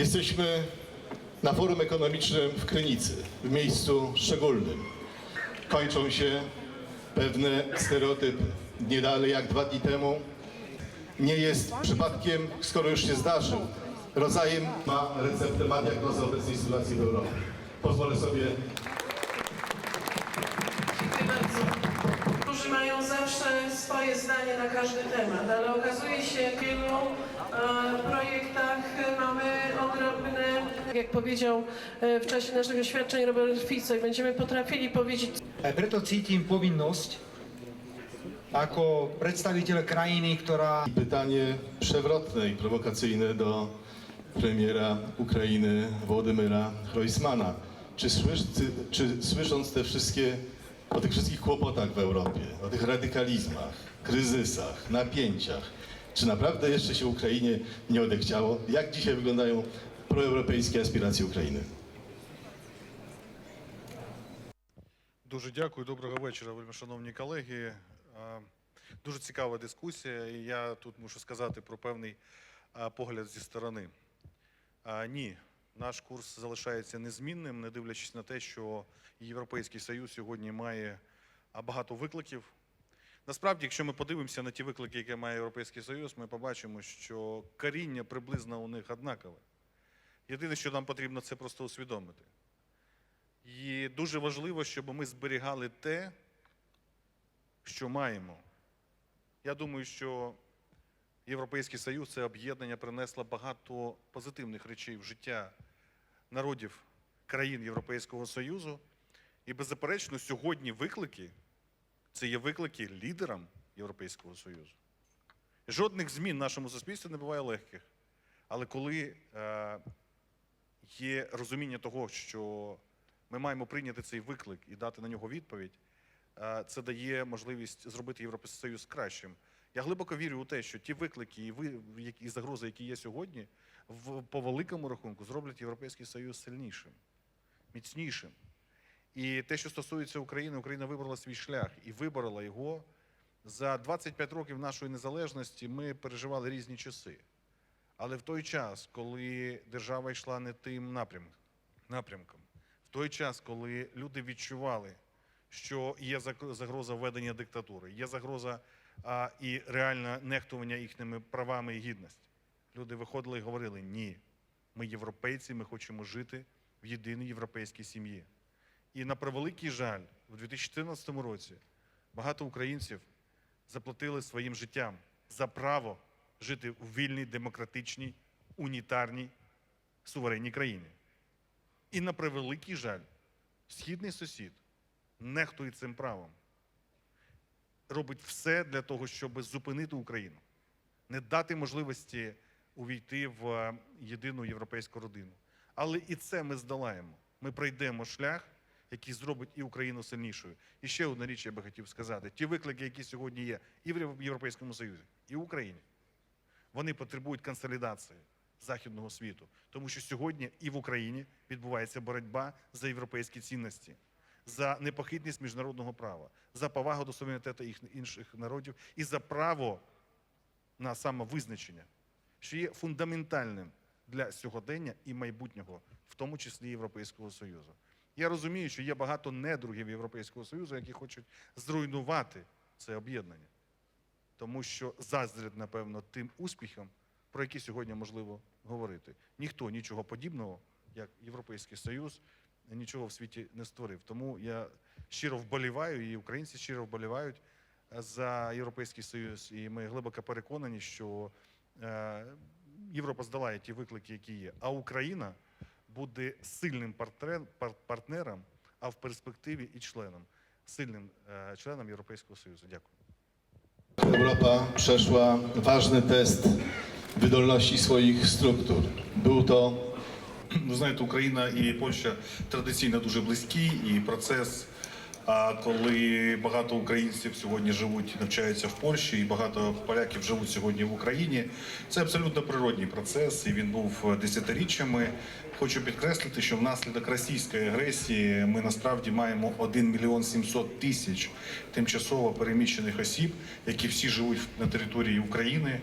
Jesteśmy na forum ekonomicznym w Krynicy, w miejscu szczególnym. Kończą się pewne stereotypy. Nie dalej jak dwa dni temu nie jest przypadkiem, skoro już się zdarzył, rodzajem ma receptę, ma diagnozę obecnej sytuacji w Europie. Pozwolę sobie swoje zdanie na każdy temat, ale okazuje się w wielu e, projektach e, mamy ogromne, jak powiedział e, w czasie naszego świadczenia Robert Fico i będziemy potrafili powiedzieć preto cítim povinnosť ako predstaviteľ krajiny, ktorá pytanie przewrotne i prowokacyjne do premiera Ukrainy Wołodymyra Hrojsmana. Czy, słysz, czy słysząc te wszystkie, o tych wszystkich kłopotach w Europie, o tych radykalizmach, kryzysach, napięciach, czy naprawdę jeszcze się Ukrainie nie odechciało? Jak dzisiaj wyglądają proeuropejskie aspiracje Ukrainy? Дуже дякую, доброго вечора, вельми шановні колеги. Дуже цікава дискусія, і я тут мушу сказати про певний погляд зі сторони. Ні, наш курс залишається незмінним, не дивлячись на те, що Європейський Союз сьогодні має багато викликів. Насправді, якщо ми подивимося на ті виклики, які має Європейський Союз, ми побачимо, що коріння приблизно у них однакове. Єдине, що нам потрібно, це просто усвідомити. І дуже важливо, щоб ми зберігали те, що маємо. Я думаю, що Європейський Союз це об'єднання принесло багато позитивних речей в життя народів країн Європейського Союзу. І беззаперечно, сьогодні виклики це є виклики лідерам Європейського Союзу. Жодних змін в нашому суспільстві не буває легких. Але коли е, є розуміння того, що ми маємо прийняти цей виклик і дати на нього відповідь. Е, Це дає можливість зробити Європейський Союз кращим. Я глибоко вірю у те, що ті виклики і ви- і загрози, які є сьогодні, в, по великому рахунку зроблять Європейський Союз сильнішим, міцнішим. І те, що стосується України, Україна вибрала свій шлях і виборола його. За 25 років нашої незалежності ми переживали різні часи. Але в той час, коли держава йшла не тим напрям- напрямком, в той час, коли люди відчували, що є загроза введення диктатури, є загроза а, і реальне нехтування їхніми правами і гідністю, люди виходили і говорили: ні, ми європейці, ми хочемо жити в єдиній європейській сім'ї. І на превеликий жаль, у 2014 році багато українців заплатили своїм життям за право жити у вільній, демократичній, унітарній, суверенній країні. І на превеликий жаль, східний сусід нехтує цим правом, робить все для того, щоб зупинити Україну, не дати можливості увійти в е, єдину європейську родину. Але і це ми здолаємо. Ми пройдемо шлях, який зробить і Україну сильнішою. І ще одна річ я би хотів сказати: ті виклики, які сьогодні є і в Європейському Союзі, і в Україні, вони потребують консолідації західного світу, тому що сьогодні і в Україні відбувається боротьба за європейські цінності, за непохитність міжнародного права, за повагу до суверенітету інших народів і за право на самовизначення, що є фундаментальним для сьогодення і майбутнього, в тому числі Європейського Союзу. Я розумію, що є багато недругів Європейського Союзу, які хочуть зруйнувати це об'єднання тому що заздрять, напевно, тим успіхам, про які сьогодні можливо говорити. Ніхто нічого подібного, як Європейський Союз, нічого в світі не створив. Тому я щиро вболіваю, і українці щиро вболівають е, за Європейський Союз. І ми глибоко переконані, що е, Європа здолає ті виклики, які є. А Україна буде сильним партнером, а в перспективі і членом, сильним е, членом Європейського Союзу. Дякую. Europa przeszła ważny test wydolności swoich struktur. Był to Ви знаєте, Україна і Польща традиційно дуже близькі, і процес А коли багато українців сьогодні живуть, навчаються в Польщі, і багато поляків живуть сьогодні в Україні, це абсолютно природній процес, і він був десятиріччями. Хочу підкреслити, що внаслідок російської агресії ми насправді маємо 1 мільйон 700 тисяч тимчасово переміщених осіб, які всі живуть на території України.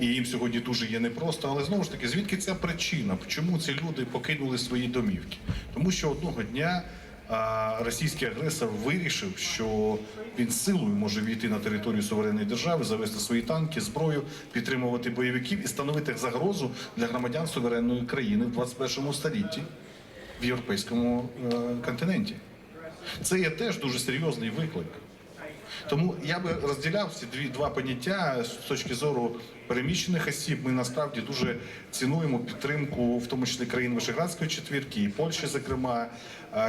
І їм сьогодні дуже є непросто, але знову ж таки, звідки ця причина? Чому ці люди покинули свої домівки? Тому що одного дня а, російський агресор вирішив, що він силою може війти на територію суверенної держави, завести свої танки, зброю, підтримувати бойовиків і становити загрозу для громадян суверенної країни в 21 столітті в європейському е, континенті. Це є теж дуже серйозний виклик. Тому я би розділяв ці дві два поняття з точки зору переміщених осіб. Ми насправді дуже цінуємо підтримку, в тому числі країн Вишеградської четвірки і Польщі, зокрема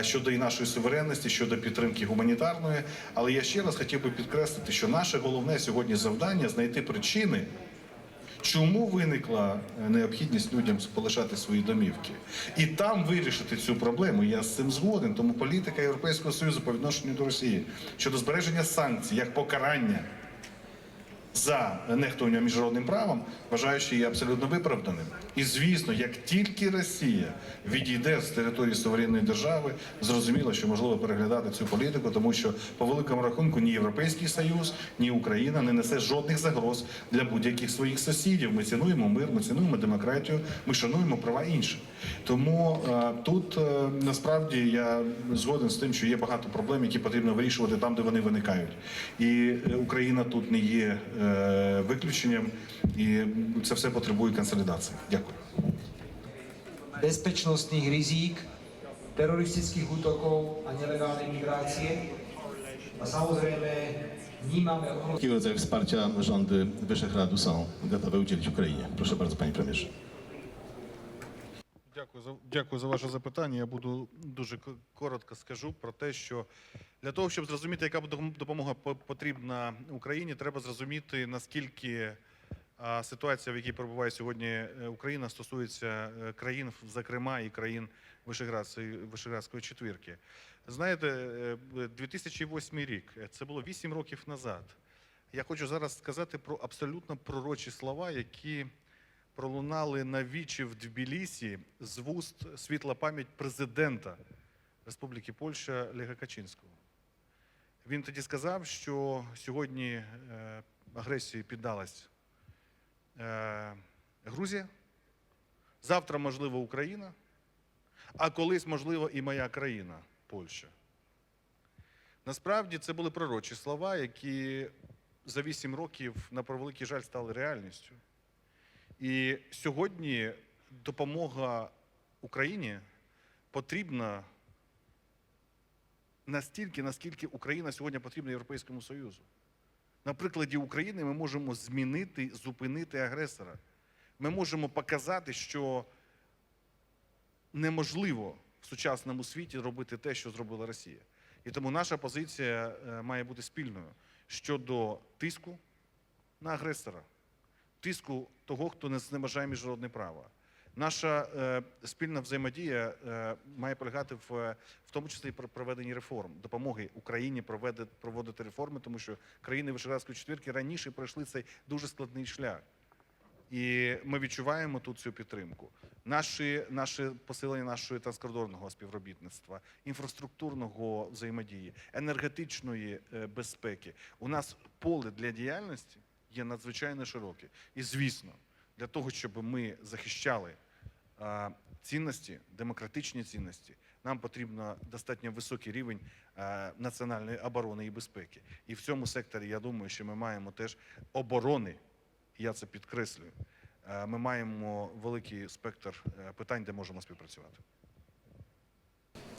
щодо і нашої суверенності, щодо підтримки гуманітарної. Але я ще раз хотів би підкреслити, що наше головне сьогодні завдання знайти причини. Чому виникла е, необхідність людям полишати свої домівки, і там вирішити цю проблему? Я з цим згоден. Тому політика Європейського союзу по відношенню до Росії щодо збереження санкцій як покарання за нехтування міжнародним правом, вважаю, що є абсолютно виправданим. І звісно, як тільки Росія відійде з території суверенної держави, зрозуміло, що можливо переглядати цю політику, тому що по великому рахунку ні Європейський Союз, ні Україна не несе жодних загроз для будь-яких своїх сусідів. Ми цінуємо мир, ми цінуємо демократію, ми шануємо права інших. Тому е, тут е, насправді я згоден з тим, що є багато проблем, які потрібно вирішувати там, де вони виникають. І е, Україна тут не є виключенням, і це все потребує консолідації. Дякую. bezpečnostných rizík, teroristických útokov a nelegálnej migrácie. A samozrejme vnímame ohroženie Jakiego rodzaju wsparcia rządy Wyszehradu są gotowe udzielić Ukrainie? Proszę bardzo, panie premierze. Дякую за дякую за ваше запитання. Я буду дуже коротко скажу про те, що для того, щоб зрозуміти, яка допомога потрібна Україні, треба зрозуміти наскільки ситуація, в якій перебуває сьогодні е, Україна, стосується е, країн, зокрема і країн Вишеградської, четвірки. Знаєте, е, 2008 рік е, це було 8 років назад. Я хочу зараз сказати про абсолютно пророчі слова, які пролунали на вічі в Тбілісі з вуст світла пам'ять президента Республіки Польща Лега Качинського. Він тоді сказав, що сьогодні е, агресії піддалась е, Грузія, завтра, можливо, Україна, а колись, можливо, і моя країна Польща. Насправді це були пророчі слова, які за вісім років, на превеликий жаль, стали реальністю. І сьогодні допомога Україні потрібна настільки, наскільки Україна сьогодні потрібна Європейському Союзу. На прикладі України ми можемо змінити, зупинити агресора. Ми можемо показати, що неможливо в сучасному світі робити те, що зробила Росія. І тому наша позиція е, має бути спільною щодо тиску на агресора тиску того, хто не зневажає міжнародне право. Наша е, спільна взаємодія е, має полягати в, в тому числі про проведенні реформ, допомоги Україні проведе, проводити реформи, тому що країни Вишеградської четвірки раніше пройшли цей дуже складний шлях. І ми відчуваємо тут цю підтримку. Наші, наше посилення нашого транскордонного співробітництва, інфраструктурного взаємодії, енергетичної е, безпеки. У нас поле для діяльності є надзвичайно широке. І звісно, для того, щоб ми захищали цінності, демократичні цінності, нам потрібно достатньо високий рівень національної оборони і безпеки. І в цьому секторі я думаю, що ми маємо теж оборони. Я це підкреслюю. Ми маємо великий спектр е, питань, де можемо співпрацювати.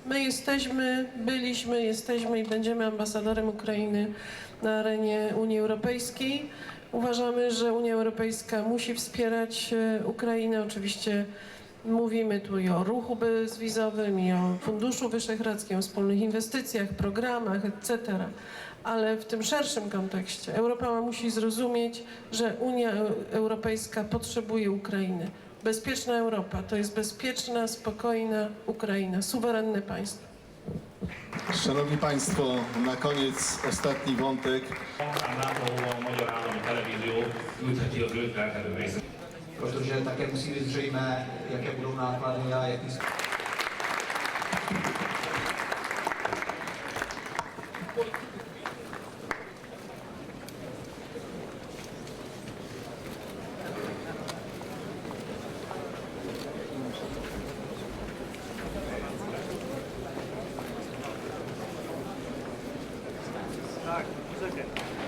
My jesteśmy, byliśmy, jesteśmy i będziemy ambasadorem Ukrainy na arenie Unii Europejskiej. Uważamy, że Unia Europejska musi wspierać e, Ukrainę. Oczywiście mówimy tu i o ruchu bezwizowym, i o Funduszu Wyszehradzkim, o wspólnych inwestycjach, programach, etc. Ale w tym szerszym kontekście Europa musi zrozumieć, że Unia Eu- Europejska potrzebuje Ukrainy. Bezpieczna Europa to jest bezpieczna, spokojna Ukraina, suwerenne państwo. Szanowni Państwo, na koniec ostatni wątek. Protože také musí být zřejmé, jaké budou náklady a jaký Thank you.